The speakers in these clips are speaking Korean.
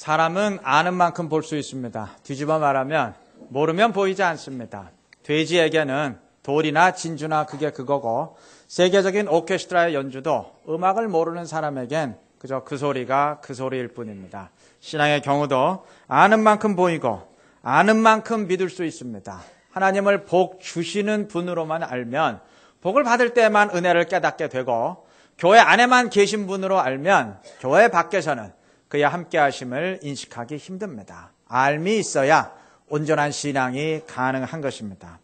사람은 아는 만큼 볼 수 있습니다. 뒤집어 말하면 모르면 보이지 않습니다. 돼지에게는 돌이나 진주나 그게 그거고 세계적인 오케스트라의 연주도 음악을 모르는 사람에겐 그저 그 소리가 그 소리일 뿐입니다. 신앙의 경우도 아는 만큼 보이고 아는 만큼 믿을 수 있습니다. 하나님을 복 주시는 분으로만 알면 복을 받을 때만 은혜를 깨닫게 되고 교회 안에만 계신 분으로 알면 교회 밖에서는 그의 함께 하심을 인식하기 힘듭니다. 알미 있어야 온전한 신앙이 가능한 것입니다.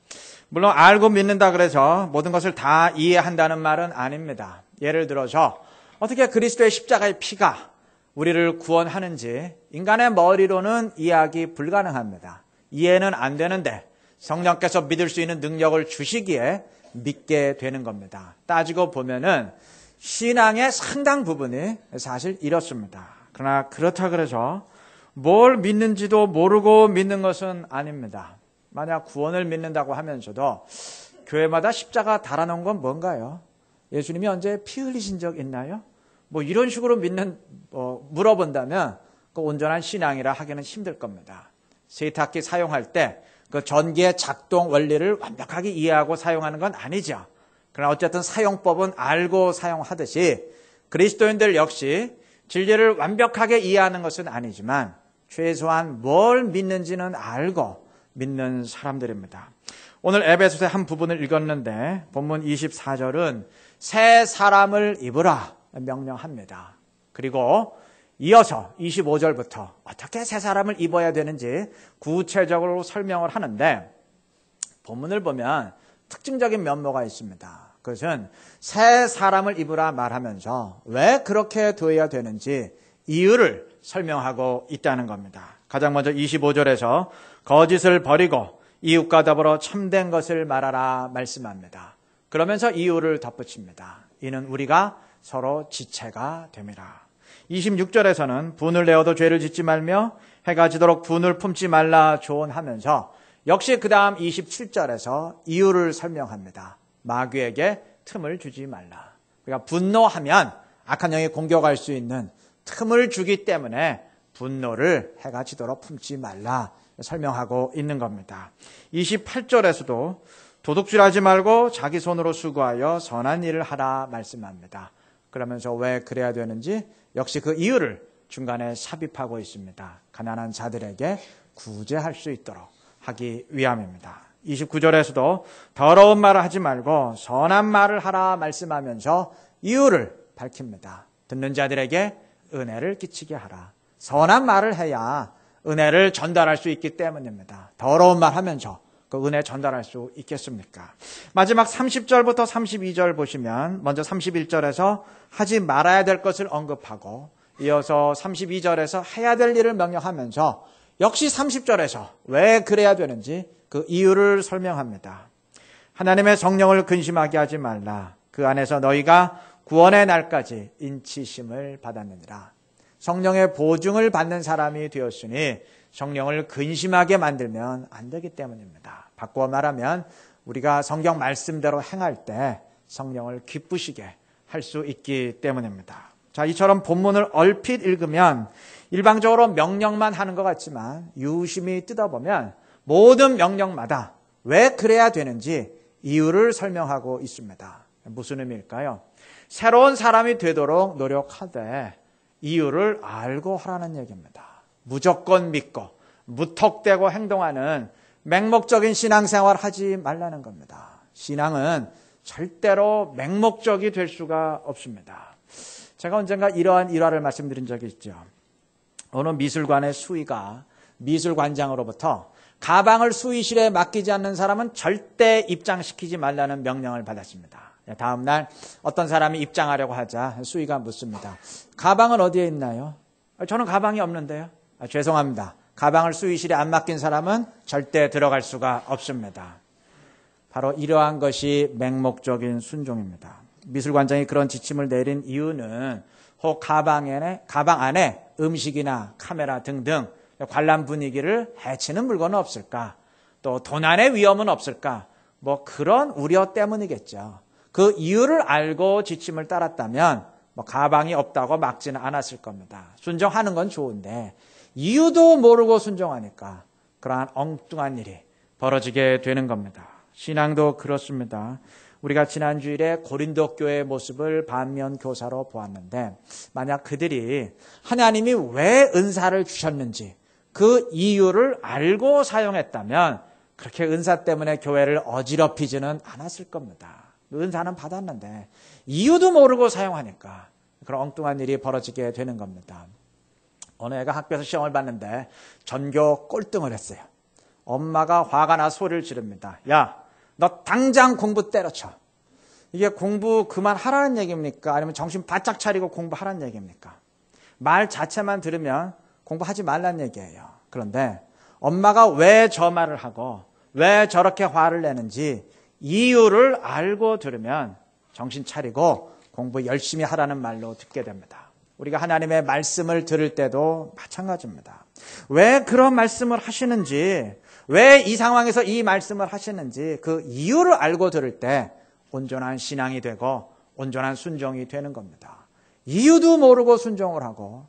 물론 알고 믿는다 그래서 모든 것을 다 이해한다는 말은 아닙니다. 예를 들어서 어떻게 그리스도의 십자가의 피가 우리를 구원하는지 인간의 머리로는 이해하기 불가능합니다. 이해는 안 되는데 성령께서 믿을 수 있는 능력을 주시기에 믿게 되는 겁니다. 따지고 보면은 신앙의 상당 부분이 사실 이렇습니다. 그러나 그렇다 그래서 뭘 믿는지도 모르고 믿는 것은 아닙니다. 만약 구원을 믿는다고 하면서도 교회마다 십자가 달아놓은 건 뭔가요? 예수님이 언제 피 흘리신 적 있나요? 뭐 이런 식으로 믿는 뭐 물어본다면 그 온전한 신앙이라 하기는 힘들 겁니다. 세탁기 사용할 때 그 전기의 작동 원리를 완벽하게 이해하고 사용하는 건 아니죠. 그러나 어쨌든 사용법은 알고 사용하듯이 그리스도인들 역시 진리를 완벽하게 이해하는 것은 아니지만 최소한 뭘 믿는지는 알고 믿는 사람들입니다. 오늘 에베소서의 한 부분을 읽었는데 본문 24절은 새 사람을 입으라 명령합니다. 그리고 이어서 25절부터 어떻게 새 사람을 입어야 되는지 구체적으로 설명을 하는데 본문을 보면 특징적인 면모가 있습니다. 그것은 새 사람을 입으라 말하면서 왜 그렇게 되어야 되는지 이유를 설명하고 있다는 겁니다. 가장 먼저 25절에서 거짓을 버리고 이웃과 더불어 참된 것을 말하라 말씀합니다. 그러면서 이유를 덧붙입니다. 이는 우리가 서로 지체가 됨이라. 26절에서는 분을 내어도 죄를 짓지 말며 해가 지도록 분을 품지 말라 조언하면서 역시 그 다음 27절에서 이유를 설명합니다. 마귀에게 틈을 주지 말라. 그러니까 분노하면 악한 영이 공격할 수 있는 틈을 주기 때문에 분노를 해가 지도록 품지 말라 설명하고 있는 겁니다. 28절에서도 도둑질하지 말고 자기 손으로 수고하여 선한 일을 하라 말씀합니다. 그러면서 왜 그래야 되는지 역시 그 이유를 중간에 삽입하고 있습니다. 가난한 자들에게 구제할 수 있도록 하기 위함입니다. 29절에서도 더러운 말을 하지 말고 선한 말을 하라 말씀하면서 이유를 밝힙니다. 듣는 자들에게 은혜를 끼치게 하라. 선한 말을 해야 은혜를 전달할 수 있기 때문입니다. 더러운 말 하면서 그 은혜 전달할 수 있겠습니까? 마지막 30절부터 32절 보시면 먼저 31절에서 하지 말아야 될 것을 언급하고 이어서 32절에서 해야 될 일을 명령하면서 역시 30절에서 왜 그래야 되는지 그 이유를 설명합니다. 하나님의 성령을 근심하게 하지 말라. 그 안에서 너희가 구원의 날까지 인치심을 받았느니라. 성령의 보증을 받는 사람이 되었으니 성령을 근심하게 만들면 안 되기 때문입니다. 바꾸어 말하면 우리가 성경 말씀대로 행할 때 성령을 기쁘시게 할 수 있기 때문입니다. 자, 이처럼 본문을 얼핏 읽으면 일방적으로 명령만 하는 것 같지만 유심히 뜯어보면 모든 명령마다 왜 그래야 되는지 이유를 설명하고 있습니다. 무슨 의미일까요? 새로운 사람이 되도록 노력하되 이유를 알고 하라는 얘기입니다. 무조건 믿고 무턱대고 행동하는 맹목적인 신앙생활 하지 말라는 겁니다. 신앙은 절대로 맹목적이 될 수가 없습니다. 제가 언젠가 이러한 일화를 말씀드린 적이 있죠. 어느 미술관의 수의가 미술관장으로부터 가방을 수의실에 맡기지 않는 사람은 절대 입장시키지 말라는 명령을 받았습니다. 다음 날 어떤 사람이 입장하려고 하자 수의가 묻습니다. 가방은 어디에 있나요? 저는 가방이 없는데요. 아, 죄송합니다. 가방을 수의실에 안 맡긴 사람은 절대 들어갈 수가 없습니다. 바로 이러한 것이 맹목적인 순종입니다. 미술관장이 그런 지침을 내린 이유는 혹 가방 안에, 가방 안에 음식이나 카메라 등등 관람 분위기를 해치는 물건은 없을까? 또 도난의 위험은 없을까? 뭐 그런 우려 때문이겠죠. 그 이유를 알고 지침을 따랐다면 뭐 가방이 없다고 막지는 않았을 겁니다. 순종하는 건 좋은데 이유도 모르고 순종하니까 그러한 엉뚱한 일이 벌어지게 되는 겁니다. 신앙도 그렇습니다. 우리가 지난 주일에 고린도 교회의 모습을 반면 교사로 보았는데 만약 그들이 하나님이 왜 은사를 주셨는지 그 이유를 알고 사용했다면 그렇게 은사 때문에 교회를 어지럽히지는 않았을 겁니다. 은사는 받았는데 이유도 모르고 사용하니까 그런 엉뚱한 일이 벌어지게 되는 겁니다. 어느 애가 학교에서 시험을 봤는데 전교 꼴등을 했어요. 엄마가 화가 나 소리를 지릅니다. 야, 너 당장 공부 때려쳐. 이게 공부 그만하라는 얘기입니까? 아니면 정신 바짝 차리고 공부하라는 얘기입니까? 말 자체만 들으면 공부하지 말란 얘기예요. 그런데 엄마가 왜 저 말을 하고 왜 저렇게 화를 내는지 이유를 알고 들으면 정신 차리고 공부 열심히 하라는 말로 듣게 됩니다. 우리가 하나님의 말씀을 들을 때도 마찬가지입니다. 왜 그런 말씀을 하시는지, 왜 이 상황에서 이 말씀을 하시는지 그 이유를 알고 들을 때 온전한 신앙이 되고 온전한 순종이 되는 겁니다. 이유도 모르고 순종을 하고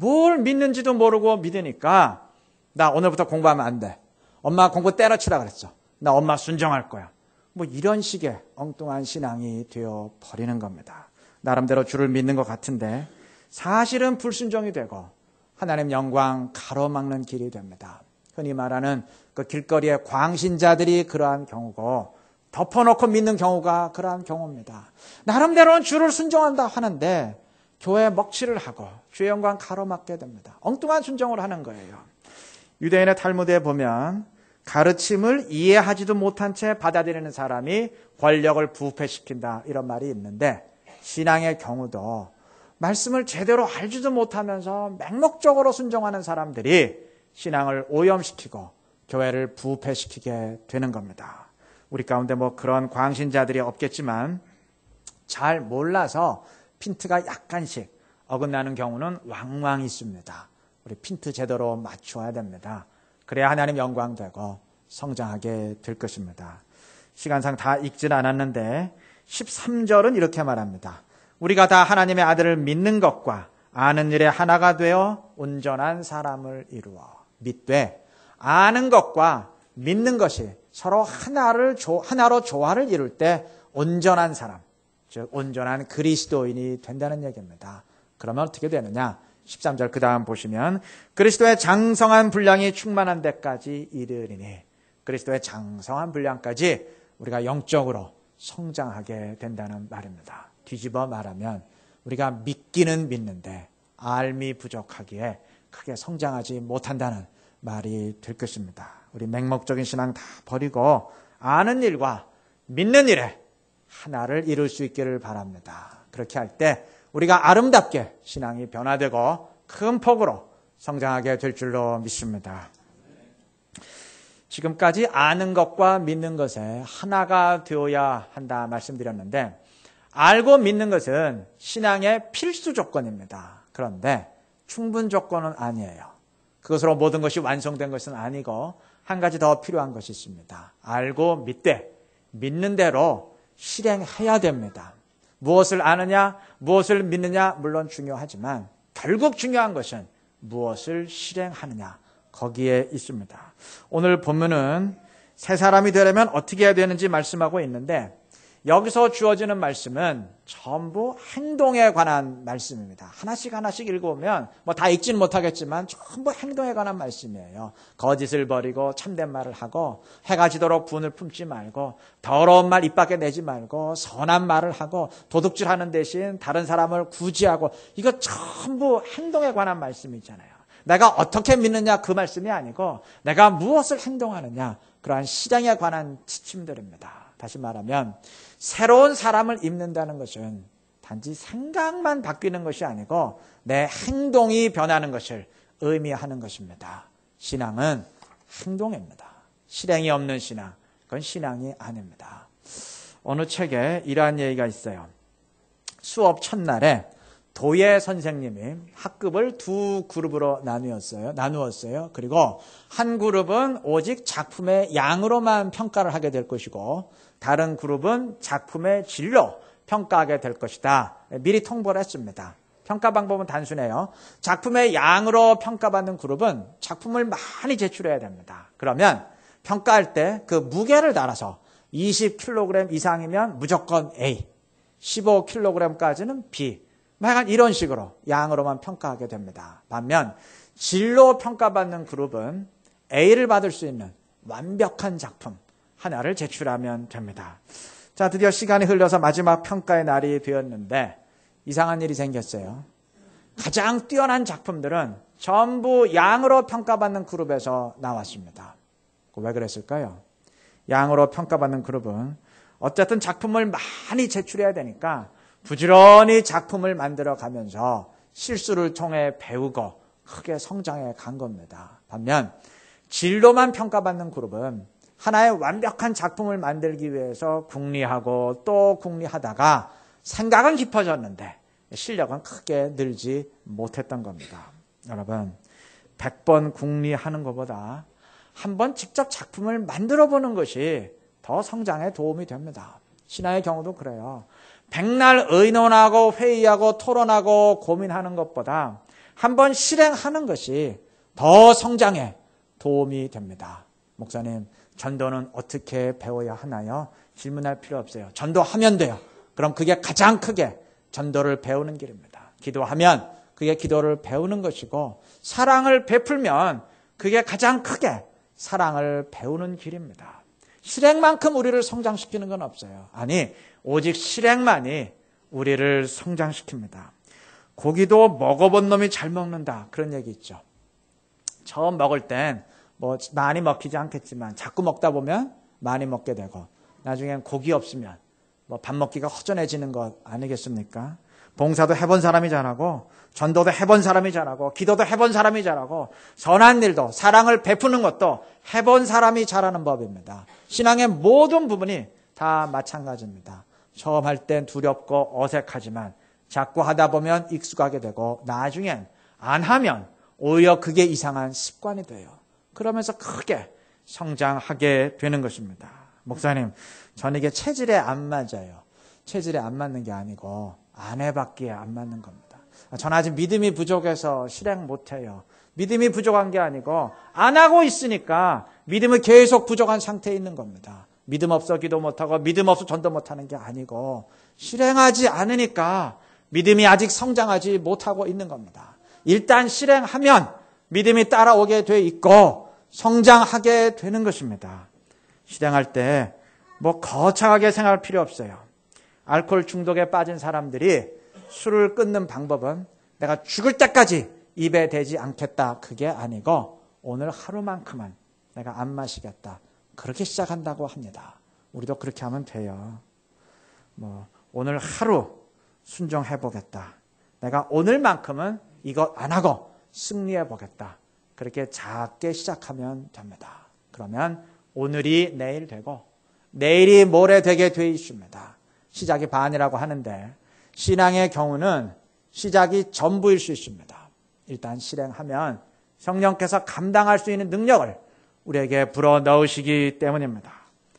뭘 믿는지도 모르고 믿으니까 나 오늘부터 공부하면 안 돼. 엄마 공부 때려치라 그랬어. 나 엄마 순종할 거야. 뭐 이런 식의 엉뚱한 신앙이 되어 버리는 겁니다. 나름대로 주를 믿는 것 같은데 사실은 불순종이 되고 하나님 영광 가로막는 길이 됩니다. 흔히 말하는 그 길거리의 광신자들이 그러한 경우고 덮어놓고 믿는 경우가 그러한 경우입니다. 나름대로는 주를 순종한다 하는데 교회 먹칠을 하고 주의 영광 가로막게 됩니다. 엉뚱한 순종을 하는 거예요. 유대인의 탈무드에 보면 가르침을 이해하지도 못한 채 받아들이는 사람이 권력을 부패시킨다 이런 말이 있는데 신앙의 경우도 말씀을 제대로 알지도 못하면서 맹목적으로 순종하는 사람들이 신앙을 오염시키고 교회를 부패시키게 되는 겁니다. 우리 가운데 뭐 그런 광신자들이 없겠지만 잘 몰라서 핀트가 약간씩 어긋나는 경우는 왕왕 있습니다. 우리 핀트 제대로 맞춰야 됩니다. 그래야 하나님 영광 되고 성장하게 될 것입니다. 시간상 다 읽지는 않았는데 13절은 이렇게 말합니다. 우리가 다 하나님의 아들을 믿는 것과 아는 일에 하나가 되어 온전한 사람을 이루어 믿되 아는 것과 믿는 것이 서로 하나를 하나로 조화를 이룰 때 온전한 사람, 즉 온전한 그리스도인이 된다는 얘기입니다. 그러면 어떻게 되느냐? 13절 그 다음 보시면 그리스도의 장성한 분량이 충만한 데까지 이르리니 그리스도의 장성한 분량까지 우리가 영적으로 성장하게 된다는 말입니다. 뒤집어 말하면 우리가 믿기는 믿는데 알미 부족하기에 크게 성장하지 못한다는 말이 될 것입니다. 우리 맹목적인 신앙 다 버리고 아는 일과 믿는 일에 하나를 이룰 수 있기를 바랍니다. 그렇게 할 때 우리가 아름답게 신앙이 변화되고 큰 폭으로 성장하게 될 줄로 믿습니다. 지금까지 아는 것과 믿는 것에 하나가 되어야 한다 말씀드렸는데 알고 믿는 것은 신앙의 필수 조건입니다. 그런데 충분 조건은 아니에요. 그것으로 모든 것이 완성된 것은 아니고 한 가지 더 필요한 것이 있습니다. 알고 믿되 믿는 대로 실행해야 됩니다. 무엇을 아느냐, 무엇을 믿느냐 물론 중요하지만 결국 중요한 것은 무엇을 실행하느냐 거기에 있습니다. 오늘 본문은 새 사람이 되려면 어떻게 해야 되는지 말씀하고 있는데 여기서 주어지는 말씀은 전부 행동에 관한 말씀입니다. 하나씩 하나씩 읽어보면 뭐 다 읽지는 못하겠지만 전부 행동에 관한 말씀이에요. 거짓을 버리고 참된 말을 하고 해가 지도록 분을 품지 말고 더러운 말 입 밖에 내지 말고 선한 말을 하고 도둑질하는 대신 다른 사람을 구제하고 이거 전부 행동에 관한 말씀이잖아요. 내가 어떻게 믿느냐 그 말씀이 아니고 내가 무엇을 행동하느냐 그러한 시장에 관한 지침들입니다. 다시 말하면 새로운 사람을 입는다는 것은 단지 생각만 바뀌는 것이 아니고 내 행동이 변하는 것을 의미하는 것입니다. 신앙은 행동입니다. 실행이 없는 신앙, 그건 신앙이 아닙니다. 어느 책에 이러한 얘기가 있어요. 수업 첫날에 도예 선생님이 학급을 두 그룹으로 나누었어요. 나누었어요. 그리고 한 그룹은 오직 작품의 양으로만 평가를 하게 될 것이고 다른 그룹은 작품의 질로 평가하게 될 것이다. 미리 통보를 했습니다. 평가 방법은 단순해요. 작품의 양으로 평가받는 그룹은 작품을 많이 제출해야 됩니다. 그러면 평가할 때 그 무게를 달아서 20kg 이상이면 무조건 A, 15kg까지는 B. 약간 이런 식으로 양으로만 평가하게 됩니다. 반면 질로 평가받는 그룹은 A를 받을 수 있는 완벽한 작품 하나를 제출하면 됩니다. 자, 드디어 시간이 흘러서 마지막 평가의 날이 되었는데 이상한 일이 생겼어요. 가장 뛰어난 작품들은 전부 양으로 평가받는 그룹에서 나왔습니다. 왜 그랬을까요? 양으로 평가받는 그룹은 어쨌든 작품을 많이 제출해야 되니까 부지런히 작품을 만들어 가면서 실수를 통해 배우고 크게 성장해 간 겁니다. 반면 진로만 평가받는 그룹은 하나의 완벽한 작품을 만들기 위해서 궁리하고 또 궁리하다가 생각은 깊어졌는데 실력은 크게 늘지 못했던 겁니다. 여러분, 100번 궁리하는 것보다 한 번 직접 작품을 만들어 보는 것이 더 성장에 도움이 됩니다. 신화의 경우도 그래요. 백날 의논하고 회의하고 토론하고 고민하는 것보다 한번 실행하는 것이 더 성장에 도움이 됩니다. 목사님, 전도는 어떻게 배워야 하나요? 질문할 필요 없어요. 전도하면 돼요. 그럼 그게 가장 크게 전도를 배우는 길입니다. 기도하면 그게 기도를 배우는 것이고 사랑을 베풀면 그게 가장 크게 사랑을 배우는 길입니다. 실행만큼 우리를 성장시키는 건 없어요. 아니, 오직 실행만이 우리를 성장시킵니다. 고기도 먹어본 놈이 잘 먹는다. 그런 얘기 있죠. 처음 먹을 땐 뭐 많이 먹히지 않겠지만 자꾸 먹다 보면 많이 먹게 되고 나중엔 고기 없으면 뭐 밥 먹기가 허전해지는 것 아니겠습니까? 봉사도 해본 사람이 잘하고 전도도 해본 사람이 잘하고 기도도 해본 사람이 잘하고 선한 일도 사랑을 베푸는 것도 해본 사람이 잘하는 법입니다. 신앙의 모든 부분이 다 마찬가지입니다. 처음 할 땐 두렵고 어색하지만 자꾸 하다 보면 익숙하게 되고 나중엔 안 하면 오히려 그게 이상한 습관이 돼요. 그러면서 크게 성장하게 되는 것입니다. 목사님, 저는 이게 체질에 안 맞아요. 체질에 안 맞는 게 아니고 안 해봤기에 안 맞는 겁니다. 저는 아직 믿음이 부족해서 실행 못해요. 믿음이 부족한 게 아니고 안 하고 있으니까 믿음이 계속 부족한 상태에 있는 겁니다. 믿음 없어 기도 못하고 믿음 없어 전도 못하는 게 아니고 실행하지 않으니까 믿음이 아직 성장하지 못하고 있는 겁니다. 일단 실행하면 믿음이 따라오게 돼 있고 성장하게 되는 것입니다. 실행할 때 뭐 거창하게 생각할 필요 없어요. 알코올 중독에 빠진 사람들이 술을 끊는 방법은 내가 죽을 때까지 입에 대지 않겠다. 그게 아니고 오늘 하루만큼은 내가 안 마시겠다. 그렇게 시작한다고 합니다. 우리도 그렇게 하면 돼요. 뭐 오늘 하루 순종해 보겠다. 내가 오늘만큼은 이거 안 하고 승리해 보겠다. 그렇게 작게 시작하면 됩니다. 그러면 오늘이 내일 되고 내일이 모레 되게 돼 있습니다. 시작이 반이라고 하는데 신앙의 경우는 시작이 전부일 수 있습니다. 일단 실행하면 성령께서 감당할 수 있는 능력을 우리에게 불어 넣으시기 때문입니다.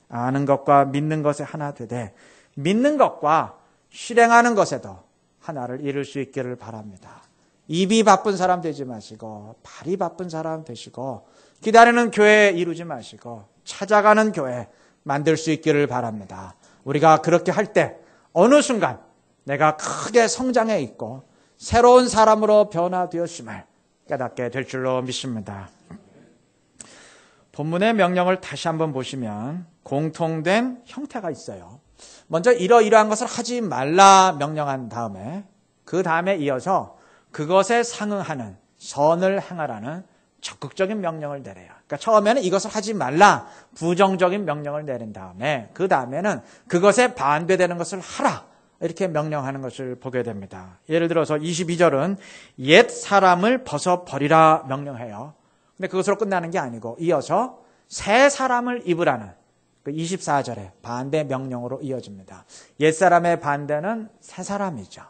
아는 것과 믿는 것에 하나 되되 믿는 것과 실행하는 것에도 하나를 이룰 수 있기를 바랍니다. 입이 바쁜 사람 되지 마시고 발이 바쁜 사람 되시고 기다리는 교회 이루지 마시고 찾아가는 교회 만들 수 있기를 바랍니다. 우리가 그렇게 할 때 어느 순간 내가 크게 성장해 있고 새로운 사람으로 변화되었음을 깨닫게 될 줄로 믿습니다. 본문의 명령을 다시 한번 보시면 공통된 형태가 있어요. 먼저 이러이러한 것을 하지 말라 명령한 다음에 그 다음에 이어서 그것에 상응하는 선을 행하라는 적극적인 명령을 내려요. 그러니까 처음에는 이것을 하지 말라 부정적인 명령을 내린 다음에 그 다음에는 그것에 반대되는 것을 하라 이렇게 명령하는 것을 보게 됩니다. 예를 들어서 22절은 옛 사람을 벗어 버리라 명령해요. 근데 그것으로 끝나는 게 아니고 이어서 새 사람을 입으라는 24절에 그 반대 명령으로 이어집니다. 옛 사람의 반대는 새 사람이죠.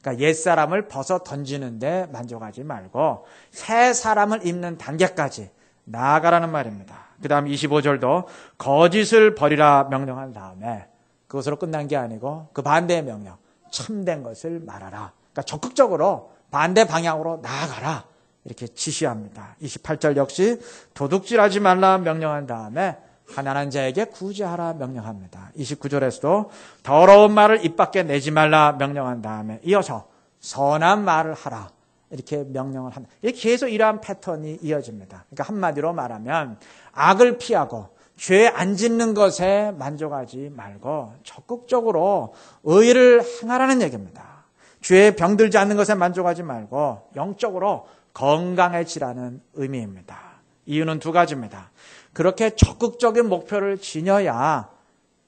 그러니까 옛 사람을 벗어 던지는데 만족하지 말고 새 사람을 입는 단계까지 나아가라는 말입니다. 그 다음 25절도 거짓을 버리라 명령한 다음에 그것으로 끝난 게 아니고 그 반대의 명령, 참된 것을 말하라. 그러니까 적극적으로 반대 방향으로 나아가라. 이렇게 지시합니다. 28절 역시 도둑질하지 말라 명령한 다음에 가난한 자에게 구제하라 명령합니다. 29절에서도 더러운 말을 입 밖에 내지 말라 명령한 다음에 이어서 선한 말을 하라. 이렇게 명령을 합니다. 계속 이러한 패턴이 이어집니다. 그러니까 한마디로 말하면 악을 피하고 죄 안 짓는 것에 만족하지 말고 적극적으로 의를 행하라는 얘기입니다. 죄에 병들지 않는 것에 만족하지 말고 영적으로 건강해지라는 의미입니다. 이유는 두 가지입니다. 그렇게 적극적인 목표를 지녀야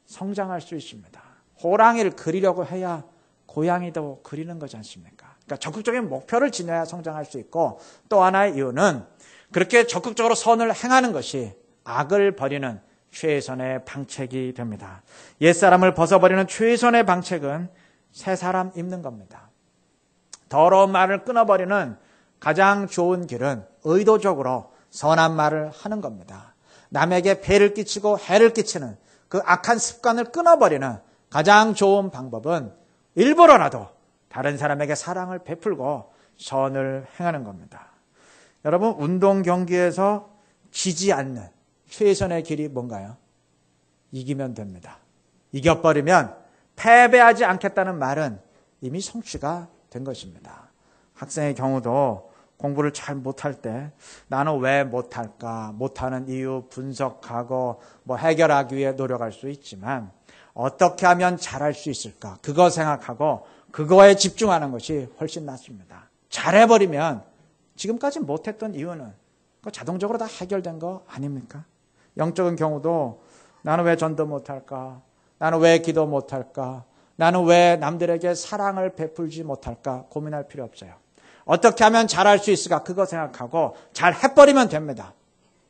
성장할 수 있습니다. 호랑이를 그리려고 해야 고양이도 그리는 거지 않습니까? 그러니까 적극적인 목표를 지녀야 성장할 수 있고 또 하나의 이유는 그렇게 적극적으로 선을 행하는 것이 악을 버리는 최선의 방책이 됩니다. 옛사람을 벗어버리는 최선의 방책은 새 사람 입는 겁니다. 더러운 말을 끊어버리는 가장 좋은 길은 의도적으로 선한 말을 하는 겁니다. 남에게 배를 끼치고 해를 끼치는 그 악한 습관을 끊어버리는 가장 좋은 방법은 일부러라도 다른 사람에게 사랑을 베풀고 선을 행하는 겁니다. 여러분, 운동 경기에서 지지 않는 최선의 길이 뭔가요? 이기면 됩니다. 이겨버리면 패배하지 않겠다는 말은 이미 성취가 된 것입니다. 학생의 경우도 공부를 잘 못할 때 나는 왜 못할까? 못하는 이유 분석하고 뭐 해결하기 위해 노력할 수 있지만 어떻게 하면 잘할 수 있을까? 그거 생각하고 그거에 집중하는 것이 훨씬 낫습니다. 잘해버리면 지금까지 못했던 이유는 자동적으로 다 해결된 거 아닙니까? 영적인 경우도 나는 왜 전도 못할까? 나는 왜 기도 못할까? 나는 왜 남들에게 사랑을 베풀지 못할까? 고민할 필요 없어요. 어떻게 하면 잘할 수 있을까? 그거 생각하고 잘 해버리면 됩니다.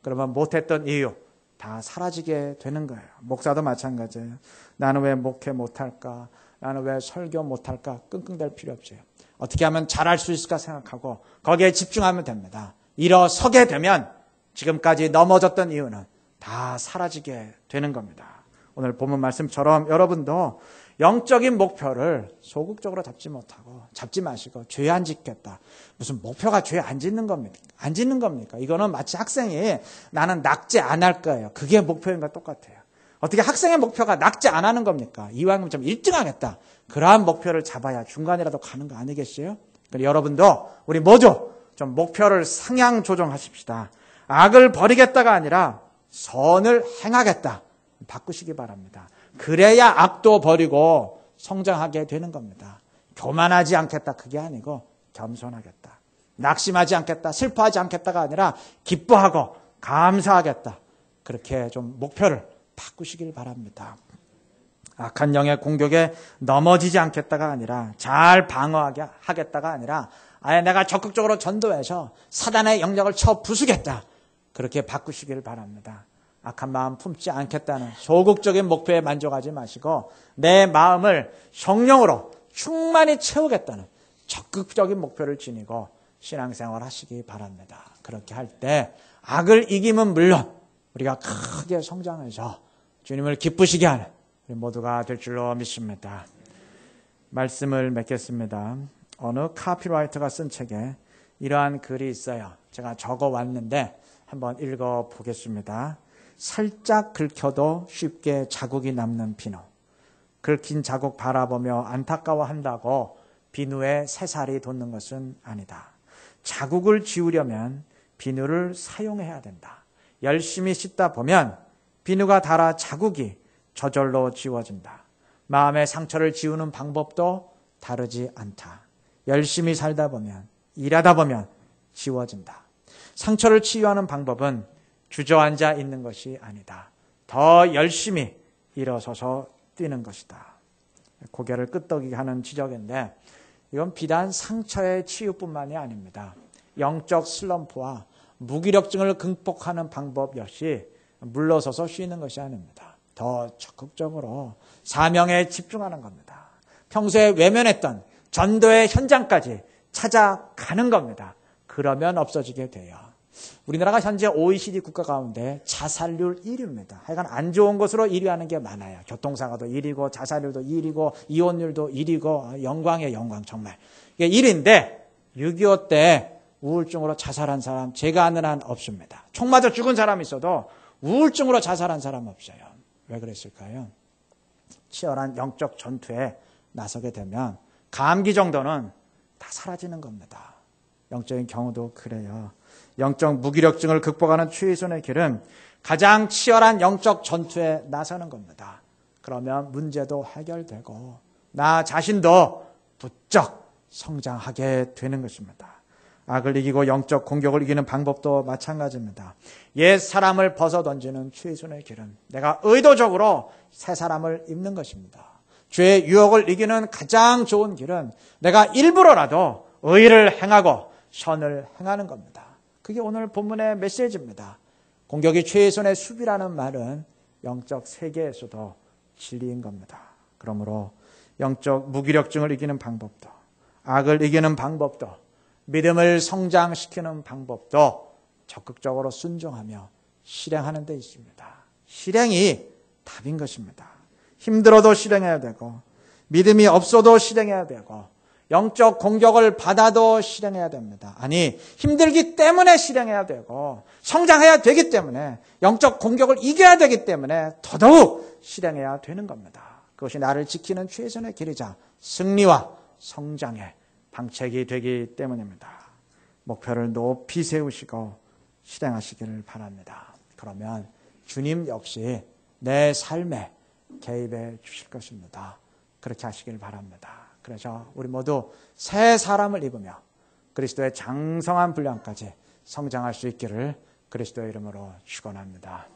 그러면 못했던 이유 다 사라지게 되는 거예요. 목사도 마찬가지예요. 나는 왜 목회 못할까? 나는 왜 설교 못할까? 끙끙댈 필요 없어요. 어떻게 하면 잘할 수 있을까 생각하고 거기에 집중하면 됩니다. 일어서게 되면 지금까지 넘어졌던 이유는 다 사라지게 되는 겁니다. 오늘 본문 말씀처럼 여러분도 영적인 목표를 소극적으로 잡지 못하고 잡지 마시고 죄 안 짓겠다. 무슨 목표가 죄 안 짓는 겁니까? 안 짓는 겁니까? 이거는 마치 학생이 나는 낙제 안 할 거예요. 그게 목표인가 똑같아요. 어떻게 학생의 목표가 낙제 안 하는 겁니까? 이왕이면 좀 1등 하겠다. 그러한 목표를 잡아야 중간이라도 가는 거 아니겠어요? 여러분도 우리 모두 좀 목표를 상향 조정하십시다. 악을 버리겠다가 아니라 선을 행하겠다. 바꾸시기 바랍니다. 그래야 악도 버리고 성장하게 되는 겁니다. 교만하지 않겠다. 그게 아니고 겸손하겠다. 낙심하지 않겠다. 슬퍼하지 않겠다가 아니라 기뻐하고 감사하겠다. 그렇게 좀 목표를 바꾸시길 바랍니다. 악한 영의 공격에 넘어지지 않겠다가 아니라 잘 방어하게 하겠다가 아니라 아예 내가 적극적으로 전도해서 사단의 영역을 쳐 부수겠다. 그렇게 바꾸시길 바랍니다. 악한 마음 품지 않겠다는 소극적인 목표에 만족하지 마시고 내 마음을 성령으로 충만히 채우겠다는 적극적인 목표를 지니고 신앙생활 하시기 바랍니다. 그렇게 할 때 악을 이기면 물론 우리가 크게 성장해서 주님을 기쁘시게 하는 우리 모두가 될 줄로 믿습니다. 말씀을 맺겠습니다. 어느 카피라이터가 쓴 책에 이러한 글이 있어요. 제가 적어 왔는데 한번 읽어 보겠습니다. 살짝 긁혀도 쉽게 자국이 남는 비누. 긁힌 자국 바라보며 안타까워한다고 비누에 새살이 돋는 것은 아니다. 자국을 지우려면 비누를 사용해야 된다. 열심히 씻다 보면 비누가 닳아 자국이 저절로 지워진다. 마음의 상처를 지우는 방법도 다르지 않다. 열심히 살다 보면, 일하다 보면 지워진다. 상처를 치유하는 방법은 주저앉아 있는 것이 아니다. 더 열심히 일어서서 뛰는 것이다. 고개를 끄덕이게 하는 지적인데 이건 비단 상처의 치유뿐만이 아닙니다. 영적 슬럼프와 무기력증을 극복하는 방법 역시 물러서서 쉬는 것이 아닙니다. 더 적극적으로 사명에 집중하는 겁니다. 평소에 외면했던 전도의 현장까지 찾아가는 겁니다. 그러면 없어지게 돼요. 우리나라가 현재 OECD 국가 가운데 자살률 1위입니다. 하여간 안 좋은 것으로 1위 하는 게 많아요. 교통사고도 1위고, 자살률도 1위고, 이혼율도 1위고, 영광이에요, 영광, 정말. 이게 1위인데, 6.25 때 우울증으로 자살한 사람, 제가 아는 한 없습니다. 총 맞아 죽은 사람 있어도 우울증으로 자살한 사람 없어요. 왜 그랬을까요? 치열한 영적 전투에 나서게 되면 감기 정도는 다 사라지는 겁니다. 영적인 경우도 그래요. 영적 무기력증을 극복하는 최선의 길은 가장 치열한 영적 전투에 나서는 겁니다. 그러면 문제도 해결되고 나 자신도 부쩍 성장하게 되는 것입니다. 악을 이기고 영적 공격을 이기는 방법도 마찬가지입니다. 옛 사람을 벗어 던지는 최선의 길은 내가 의도적으로 새 사람을 입는 것입니다. 죄의 유혹을 이기는 가장 좋은 길은 내가 일부러라도 의를 행하고 선을 행하는 겁니다. 그게 오늘 본문의 메시지입니다. 공격이 최선의 수비라는 말은 영적 세계에서도 진리인 겁니다. 그러므로 영적 무기력증을 이기는 방법도 악을 이기는 방법도 믿음을 성장시키는 방법도 적극적으로 순종하며 실행하는 데 있습니다. 실행이 답인 것입니다. 힘들어도 실행해야 되고 믿음이 없어도 실행해야 되고 영적 공격을 받아도 실행해야 됩니다. 아니, 힘들기 때문에 실행해야 되고, 성장해야 되기 때문에, 영적 공격을 이겨야 되기 때문에, 더더욱 실행해야 되는 겁니다. 그것이 나를 지키는 최선의 길이자 승리와 성장의 방책이 되기 때문입니다. 목표를 높이 세우시고 실행하시기를 바랍니다. 그러면 주님 역시 내 삶에 개입해 주실 것입니다. 그렇게 하시길 바랍니다. 그래서 우리 모두 새 사람을 입으며 그리스도의 장성한 분량까지 성장할 수 있기를 그리스도의 이름으로 축원합니다.